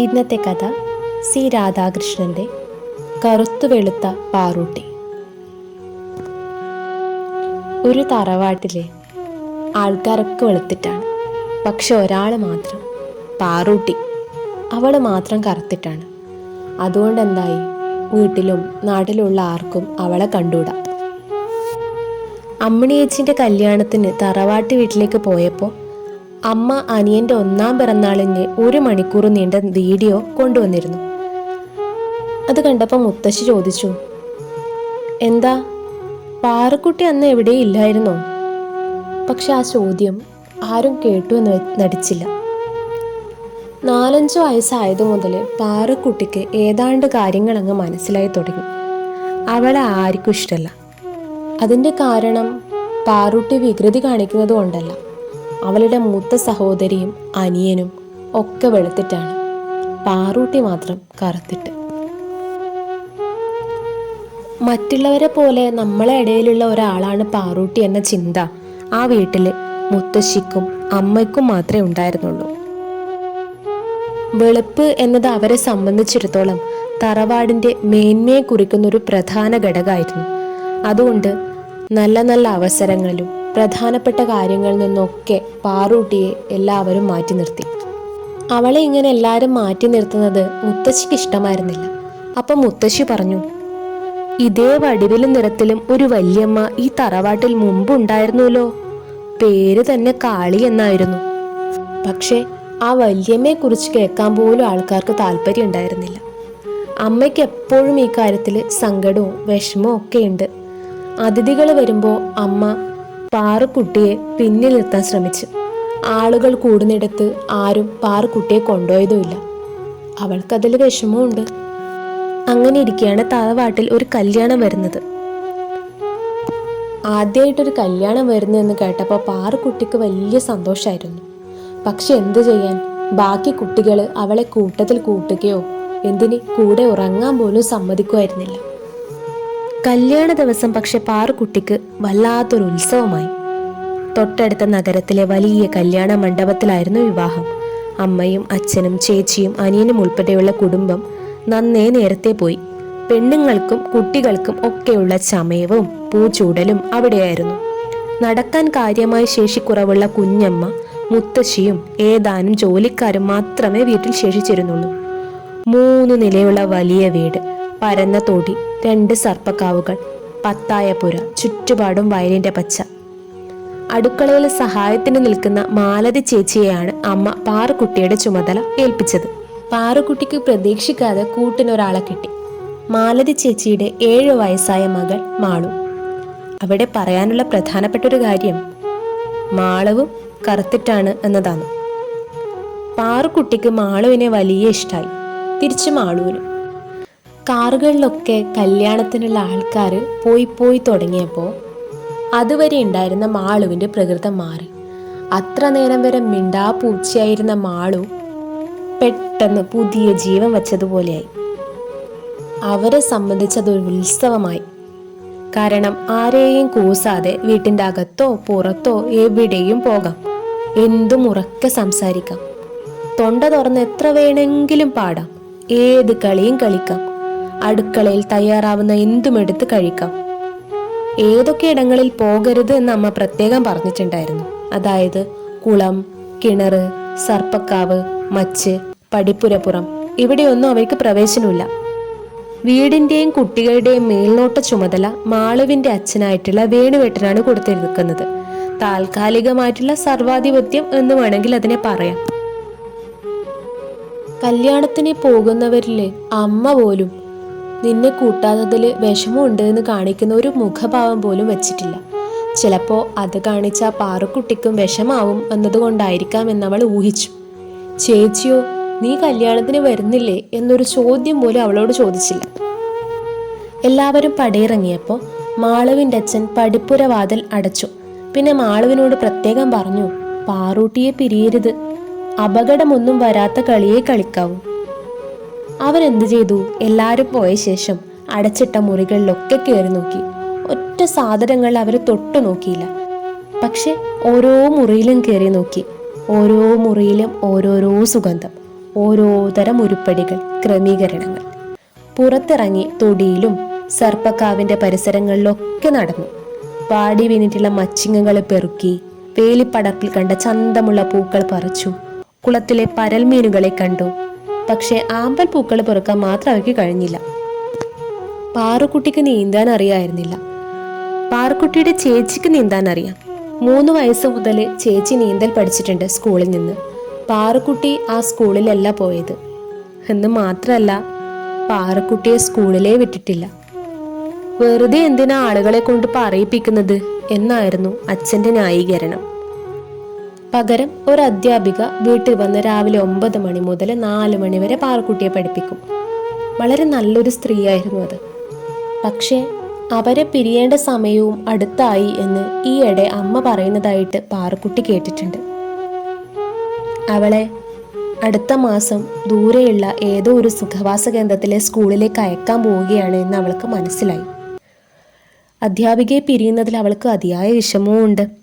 ഇന്നത്തെ കഥ സി രാധാകൃഷ്ണന്റെ കറുത്തു വെളുത്ത പാറൂട്ടി. ഒരു തറവാട്ടിലെ ആൾക്കാരൊക്കെ വെളുത്തിട്ടാണ്. പക്ഷെ ഒരാൾ മാത്രം പാറൂട്ടി. അവൾ മാത്രം കറുത്തിട്ടാണ്. അതുകൊണ്ട് എന്തായി വീട്ടിലും നാട്ടിലുള്ള ആർക്കും അവളെ കണ്ടുകൂടാ. അമ്മിണിയേച്ചിന്റെ കല്യാണത്തിന് തറവാട്ട് വീട്ടിലേക്ക് പോയപ്പോൾ അമ്മ അനിയന്റെ ഒന്നാം പിറന്നാളിന് ഒരു മണിക്കൂർ നീണ്ട വീഡിയോ കൊണ്ടുവന്നിരുന്നു. അത് കണ്ടപ്പോൾ മുത്തശ്ശി ചോദിച്ചു എന്താ പാറക്കുട്ടി അന്ന് എവിടെ ഇല്ലായിരുന്നോ? പക്ഷെ ആ ചോദ്യം ആരും കേട്ടു എന്ന് നടിച്ചില്ല. നാലഞ്ച് വയസ്സായതു മുതൽ പാറക്കുട്ടിക്ക് ഏതാണ്ട് കാര്യങ്ങൾ അങ്ങ് മനസ്സിലായി തുടങ്ങി. അവളെ ആർക്കും ഇഷ്ടമല്ല അതിന്റെ കാരണം പാറുട്ടി വികൃതി കാണിക്കുന്നത് കൊണ്ടല്ല അവളുടെ മൂത്ത സഹോദരിയും അനിയനും ഒക്കെ വെളുത്തിട്ടാണ്. പാറൂട്ടി മാത്രം കറുത്തിട്ട്. മറ്റുള്ളവരെ പോലെ നമ്മളെ ഇടയിലുള്ള ഒരാളാണ് പാറൂട്ടി എന്ന ചിന്ത ആ വീട്ടിൽ മുത്തശ്ശിക്കും അമ്മയ്ക്കും മാത്രമേ ഉണ്ടായിരുന്നുള്ളൂ. വെളുപ്പ് എന്നത് അവരെ സംബന്ധിച്ചിടത്തോളം തറവാടിന്റെ മേന്മയെ കുറിക്കുന്ന ഒരു പ്രധാന ഘടകമായിരുന്നു. അതുകൊണ്ട് നല്ല നല്ല അവസരങ്ങളിലും പ്രധാനപ്പെട്ട കാര്യങ്ങളിൽ നിന്നൊക്കെ പാറൂട്ടിയെ എല്ലാവരും മാറ്റി നിർത്തി. അവളെ ഇങ്ങനെ എല്ലാവരും മാറ്റി നിർത്തുന്നത് മുത്തശ്ശിക്ക് ഇഷ്ടമായിരുന്നില്ല. അപ്പം മുത്തശ്ശി പറഞ്ഞു ഇതേ വടിവിലും നിറത്തിലും ഒരു വല്യമ്മ ഈ തറവാട്ടിൽ മുമ്പുണ്ടായിരുന്നല്ലോ. പേര് തന്നെ കാളി എന്നായിരുന്നു. പക്ഷേ ആ വല്യമ്മയെ കുറിച്ച് കേൾക്കാൻ പോലും ആൾക്കാർക്ക് താല്പര്യം ഉണ്ടായിരുന്നില്ല. അമ്മയ്ക്ക് എപ്പോഴും ഈ കാര്യത്തിൽ സങ്കടവും വിഷമവും ഒക്കെ ഉണ്ട്. അതിഥികൾ വരുമ്പോൾ അമ്മ പാറുക്കുട്ടിയെ പിന്നിൽ നിർത്താൻ ശ്രമിച്ചു. ആളുകൾ കൂടുന്നിടത്ത് ആരും പാറുക്കുട്ടിയെ കൊണ്ടുപോയതുമില്ല. അവൾക്കതിൽ വിഷമമുണ്ട്. അങ്ങനെ ഇരിക്കുകയാണ് തറവാട്ടിൽ ഒരു കല്യാണം വരുന്നത്. ആദ്യമായിട്ടൊരു കല്യാണം വരുന്നു എന്ന് കേട്ടപ്പോൾ പാറുക്കുട്ടിക്ക് വലിയ സന്തോഷമായിരുന്നു പക്ഷെ എന്ത് ചെയ്യാൻ? ബാക്കി കുട്ടികൾ അവളെ കൂട്ടത്തിൽ കൂട്ടുകയോ എന്തിന് കൂടെ ഉറങ്ങാൻ പോലും സമ്മതിക്കുമായിരുന്നില്ല. കല്യാണ ദിവസം പക്ഷെ പാറുകുട്ടിക്ക് വല്ലാത്തൊരു ഉത്സവമായി തൊട്ടടുത്ത നഗരത്തിലെ വലിയ കല്യാണ മണ്ഡപത്തിലായിരുന്നു വിവാഹം. അമ്മയും അച്ഛനും ചേച്ചിയും അനിയനും ഉൾപ്പെടെയുള്ള കുടുംബം നന്നേ നേരത്തെ പോയി. പെണ്ണുങ്ങൾക്കും കുട്ടികൾക്കും ഒക്കെയുള്ള ചമയവും പൂച്ചൂടലും അവിടെയായിരുന്നു. നടക്കാൻ കാര്യമായ ശേഷിക്കുറവുള്ള കുഞ്ഞമ്മ മുത്തശ്ശിയും ഏതാനും ജോലിക്കാരും മാത്രമേ വീട്ടിൽ ശേഷിച്ചിരുന്നുള്ളൂ. മൂന്ന് നിലയുള്ള വലിയ വീട് പരന്ന തൊടി രണ്ട് സർപ്പക്കാവുകൾ പത്തായപ്പുര ചുറ്റുപാടും വയലിന്റെ പച്ച. അടുക്കളയിൽ സഹായത്തിന് നിൽക്കുന്ന മാലതി ചേച്ചിയെയാണ് അമ്മ പാറുക്കുട്ടിയുടെ ചുമതല ഏൽപ്പിച്ചത്. പാറുക്കുട്ടിക്ക് പ്രതീക്ഷിക്കാതെ കൂട്ടിനൊരാളെ കിട്ടി. മാലതി ചേച്ചിയുടെ ഏഴു വയസ്സായ മകൾ മാളു. അവിടെ പറയാനുള്ള പ്രധാനപ്പെട്ട ഒരു കാര്യം മാളവും കറുത്തിട്ടാണ് എന്നതാണ്. പാറുക്കുട്ടിക്ക് മാളുവിനെ വലിയ ഇഷ്ടമായി തിരിച്ചു മാളുവിനും. കാറുകളിലൊക്കെ കല്യാണത്തിനുള്ള ആൾക്കാർ പോയി പോയി തുടങ്ങിയപ്പോൾ അതുവരെ ഉണ്ടായിരുന്ന മാളുവിന്റെ പ്രകൃതം മാറി. അത്ര നേരം വരെ മിണ്ടാ പൂച്ചയായിരുന്ന മാളു പെട്ടെന്ന് പുതിയ ജീവൻ വച്ചതുപോലെയായി. അവരെ സംബന്ധിച്ചതൊരു ഉത്സവമായി. കാരണം ആരെയും കൂസാതെ വീട്ടിന്റെ അകത്തോ പുറത്തോ എവിടെയും പോകാം. എന്തും ഉറക്കെ സംസാരിക്കാം. തൊണ്ട തുറന്ന് എത്ര വേണമെങ്കിലും പാടാം. ഏത് കളിയും കളിക്കാം. അടുക്കളയിൽ തയ്യാറാവുന്ന എന്തും എടുത്ത് കഴിക്കാം. ഏതൊക്കെ ഇടങ്ങളിൽ പോകരുത് എന്ന് അമ്മ പ്രത്യേകം പറഞ്ഞിട്ടുണ്ടായിരുന്നു. അതായത് കുളം കിണർ സർപ്പക്കാവ് മച്ച് പടിപ്പുരപ്പുറം. ഇവിടെയൊന്നും അവർക്ക് പ്രവേശനമില്ല. വീടിന്റെയും കുട്ടികളുടെയും മേൽനോട്ട ചുമതല മാളുവിന്റെ അച്ഛനായിട്ടുള്ള വേണുവേട്ടനാണ് കൊടുത്തിരിക്കുന്നത്. താൽക്കാലികമായിട്ടുള്ള സർവാധിപത്യം എന്ന് വേണമെങ്കിൽ അതിനെ പറയാം. കല്യാണത്തിന് പോകുന്നവരിലെ അമ്മ പോലും നിന്നെ കൂട്ടാത്തതിൽ വിഷമമുണ്ട് എന്ന് കാണിക്കുന്ന ഒരു മുഖഭാവം പോലും വെച്ചിട്ടില്ല. ചിലപ്പോൾ അത് കാണിച്ച പാറക്കുട്ടിക്കും വിഷമാവും എന്നതുകൊണ്ടായിരിക്കാം എന്നവൾ ഊഹിച്ചു. ചേച്ചിയോ നീ കല്യാണത്തിന് വരുന്നില്ലേ എന്നൊരു ചോദ്യം പോലും അവളോട് ചോദിച്ചില്ല. എല്ലാവരും പടയിറങ്ങിയപ്പോൾ മാളവിന്റെ അച്ഛൻ പടിപ്പുര വാതിൽ അടച്ചു. പിന്നെ മാളവിനോട് പ്രത്യേകം പറഞ്ഞു പാറൂട്ടിയെ പിരിയരുത്. അപകടമൊന്നും വരാത്ത കളിയെ കളിക്കാവൂ. അവരെന്ത് ചെയ്തു? എല്ലാവരും പോയ ശേഷം അടച്ചിട്ട മുറികളിലൊക്കെ കയറി നോക്കി. ഒറ്റ സാധനങ്ങൾ അവർ തൊട്ടു നോക്കിയില്ല. പക്ഷെ ഓരോ മുറിയിലും കയറി നോക്കി. ഓരോ മുറിയിലും ഓരോരോ സുഗന്ധം. ഓരോ തരം ഉരുപ്പടികൾ ക്രമീകരണങ്ങൾ. പുറത്തിറങ്ങി തൊടിയിലും സർപ്പക്കാവിന്റെ പരിസരങ്ങളിലൊക്കെ നടന്നു. പാടി വീണിട്ടുള്ള മച്ചിങ്ങകൾ പെറുക്കി വേലിപ്പടർപ്പിൽ കണ്ട ചന്തമുള്ള പൂക്കൾ പറിച്ചു. കുളത്തിലെ പരൽമീനുകളെ കണ്ടു. പക്ഷെ ആമ്പൽ പൂക്കൾ പെറുക്കാൻ മാത്രം അവയ്ക്ക് കഴിഞ്ഞില്ല. പാറുക്കുട്ടിക്ക് നീന്താൻ അറിയായിരുന്നില്ല. പാറുക്കുട്ടിയുടെ ചേച്ചിക്ക് നീന്താൻ അറിയാം. മൂന്ന് വയസ്സ് മുതൽ ചേച്ചി നീന്തൽ പഠിച്ചിട്ടുണ്ട് സ്കൂളിൽ നിന്ന്. പാറുക്കുട്ടി ആ സ്കൂളിലല്ല പോയത്. എന്ന് മാത്രമല്ല പാറുക്കുട്ടിയെ സ്കൂളിലേ വിട്ടിട്ടില്ല. വെറുതെ എന്തിനാ ആളുകളെ കൊണ്ട് പറയിപ്പിക്കുന്നത്? എന്നായിരുന്നു അച്ഛന്റെ ന്യായീകരണം. പകരം ഒരു അധ്യാപിക വീട്ടിൽ വന്ന് രാവിലെ ഒമ്പത് മണി മുതൽ നാല് മണി വരെ പാറക്കുട്ടിയെ പഠിപ്പിക്കും. വളരെ നല്ലൊരു സ്ത്രീയായിരുന്നു അത്. പക്ഷേ അവരെ പിരിയേണ്ട സമയവും അടുത്തായി എന്ന് ഈയിടെ അമ്മ പറയുന്നതായിട്ട് പാറക്കുട്ടി കേട്ടിട്ടുണ്ട്. അവളെ അടുത്ത മാസം ദൂരെയുള്ള ഏതോ ഒരു സുഖവാസ കേന്ദ്രത്തിലെ സ്കൂളിലേക്ക് അയക്കാൻ പോവുകയാണ് എന്ന് അവൾക്ക് മനസ്സിലായി. അധ്യാപികയെ പിരിയുന്നതിൽ അവൾക്ക് അതിയായ വിഷമവും ഉണ്ട്